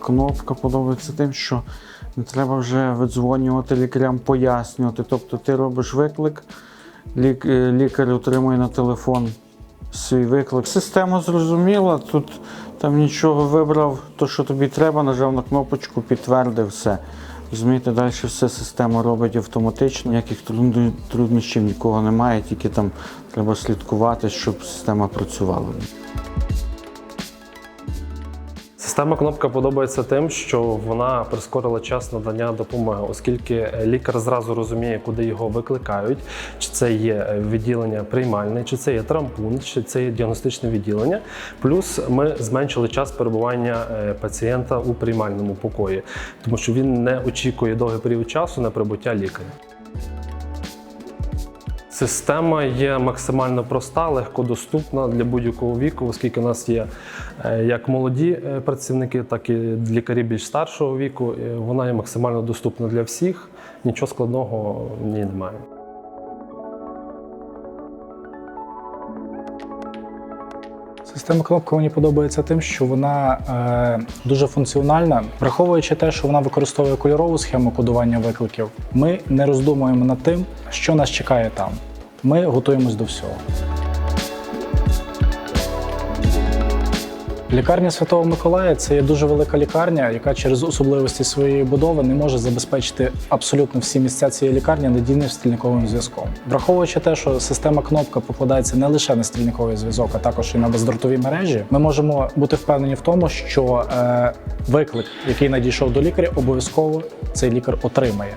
Кнопка подобається тим, що не треба вже видзвонювати лікарям, пояснювати. Тобто ти робиш виклик, е, лікар отримує на телефон свій виклик. Система зрозуміла, тут там нічого вибрав, то, що тобі треба, нажав на кнопочку, підтвердив все. Розумієте, далі все система робить автоматично, ніяких труднощів нікого немає, тільки там треба слідкувати, щоб система працювала. Система кнопка подобається тим, що вона прискорила час надання допомоги, оскільки е, лікар зразу розуміє, куди його викликають, чи це є е, відділення приймальне, чи це є трампункт, чи це є діагностичне відділення. Плюс ми зменшили час перебування е, пацієнта у приймальному покої, тому що він не очікує довгий період часу на прибуття лікаря. Система є максимально проста, легкодоступна для будь-якого віку, оскільки у нас є е, як молоді е, працівники, так і лікарі більш старшого віку. Е, Вона є максимально доступна для всіх. Нічого складного в ній немає. Система кнопка мені подобається тим, що вона е, дуже функціональна, враховуючи те, що вона використовує кольорову схему кодування викликів. Ми не роздумуємо над тим, що нас чекає там. Ми готуємось до всього. Лікарня Святого Миколая це є дуже велика лікарня, яка через особливості своєї будови не може забезпечити абсолютно всі місця цієї лікарні надійним стільниковим зв'язком. Враховуючи те, що система кнопка покладається не лише на стільниковий зв'язок, а також і на бездротові мережі, ми можемо бути впевнені в тому, що е, виклик, який надійшов до лікаря, обов'язково цей лікар отримає.